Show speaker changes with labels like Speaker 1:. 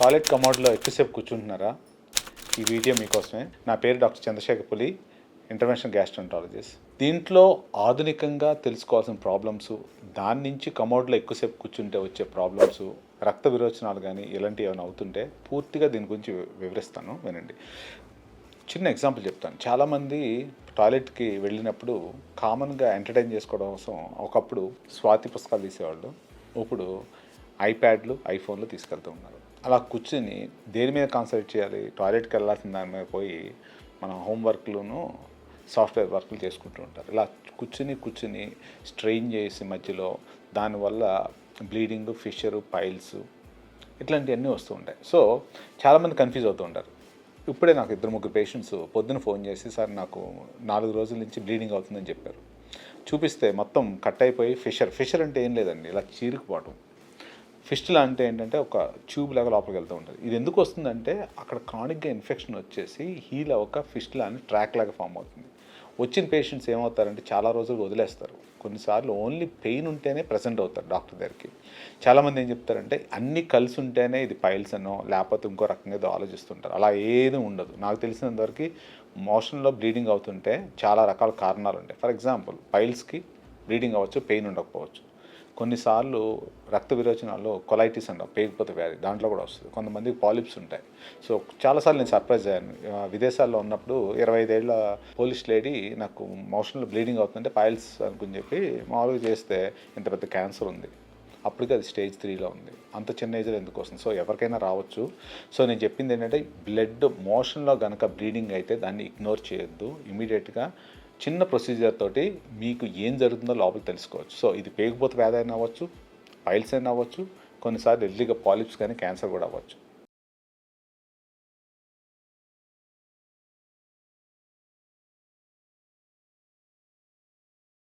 Speaker 1: Toilet కమోడ్లో ఎక్కువసేపు కూర్చుంటున్నారా? ఈ video మీకోసమే. నా పేరు డాక్టర్ చంద్రశేఖర్ పులి ఇంటర్వెన్షన్ గ్యాస్ట్రంటాలజిస్ట్. దీంట్లో ఆధునికంగా తెలుసుకోవాల్సిన ప్రాబ్లమ్స్ దాని నుంచి కమోడ్లో ఎక్కువసేపు కూర్చుంటే వచ్చే ప్రాబ్లమ్స్ రక్త విరోచనాలు కానీ ఇలాంటివి ఏమైనా అవుతుంటే పూర్తిగా దీని గురించి వివరిస్తాను. వినండి. చిన్న ఎగ్జాంపుల్ చెప్తాను. చాలామంది టాయిలెట్కి వెళ్ళినప్పుడు కామన్గా ఎంటర్టైన్ చేసుకోవడం కోసం ఒకప్పుడు స్వాతి పుస్తకాలు తీసేవాళ్ళు. ఇప్పుడు ఐప్యాడ్లు ఐఫోన్లు తీసుకెళ్తూ ఉన్నారు. అలా కూర్చుని దేని మీద కాన్సన్ట్రేట్ చేయాలి? టాయిలెట్కి వెళ్ళాల్సిన దాని మీద పోయి మన హోంవర్క్లను సాఫ్ట్వేర్ వర్క్లు చేసుకుంటూ ఉంటారు. ఇలా కూర్చుని కూర్చుని స్ట్రెయిన్ చేసి మధ్యలో దానివల్ల బ్లీడింగ్ ఫిషరు పైల్స్ ఇట్లాంటివన్నీ వస్తూ ఉంటాయి. సో చాలామంది కన్ఫ్యూజ్ అవుతూ ఉంటారు. ఇప్పుడే నాకు ఇద్దరు ముగ్గురు పేషెంట్స్ పొద్దున ఫోన్ చేసి సార్ నాకు నాలుగు రోజుల నుంచి బ్లీడింగ్ అవుతుందని చెప్పారు. చూపిస్తే మొత్తం కట్ అయిపోయి ఫిషర్ ఫిషర్ అంటే ఏం లేదండి. ఇలా చీరుకుపోవటం. ఫిస్టులా అంటే ఏంటంటే ఒక ట్యూబ్ లాగా లోపలికి వెళ్తూ ఉంటుంది. ఇది ఎందుకు వస్తుందంటే అక్కడ క్రానిక్గా ఇన్ఫెక్షన్ వచ్చేసి హీల్ అవ్వక ఫిస్టులా అని ట్రాక్ లాగా ఫామ్ అవుతుంది. వచ్చిన పేషెంట్స్ ఏమవుతారంటే చాలా రోజులు వదిలేస్తారు. కొన్నిసార్లు ఓన్లీ పెయిన్ ఉంటేనే ప్రజెంట్ అవుతారు డాక్టర్ దగ్గరికి. చాలామంది ఏం చెప్తారంటే అన్ని కలిసి ఉంటేనే ఇది పైల్స్ అనో లేకపోతే ఇంకో రకంగా ఏదో ఆలోచిస్తుంటారు. అలా ఏది ఉండదు. నాకు తెలిసినంతవరకు మోషన్లో బ్లీడింగ్ అవుతుంటే చాలా రకాల కారణాలు ఉంటాయి. ఫర్ ఎగ్జాంపుల్ పైల్స్కి బ్లీడింగ్ అవ్వచ్చు పెయిన్ ఉండకపోవచ్చు. కొన్నిసార్లు రక్త విరోచనాల్లో కొలైటిస్ అంటాం పేగిపోతే వ్యాధి దాంట్లో కూడా వస్తుంది. కొంతమందికి పాలిప్స్ ఉంటాయి. సో చాలాసార్లు నేను సర్ప్రైజ్ అయ్యాను. విదేశాల్లో ఉన్నప్పుడు ఇరవై ఐదేళ్ళ పోలీస్ లేడీ నాకు మోషన్లో బ్లీడింగ్ అవుతుంటే పాయిల్స్ అనుకుని చెప్పి మామూలుగా చేస్తే ఇంత పెద్ద క్యాన్సర్ ఉంది. అప్పటికి అది స్టేజ్ త్రీలో ఉంది. అంత చిన్న ఏజ్లో ఎందుకు వస్తుంది? సో ఎవరికైనా రావచ్చు. సో నేను చెప్పింది ఏంటంటే బ్లడ్ మోషన్లో కనుక బ్లీడింగ్ అయితే దాన్ని ఇగ్నోర్ చేయొద్దు. ఇమీడియట్గా చిన్న ప్రొసీజర్ తోటి మీకు ఏం జరుగుతుందో లోపల తెలుసుకోవచ్చు. సో ఇది పేగిపోతే వ్యాధి అయినా అవ్వచ్చు పైల్స్ అయినా అవ్వచ్చు కొన్నిసార్లు ఎల్లిగా పాలిప్స్ కానీ క్యాన్సర్ కూడా అవ్వచ్చు.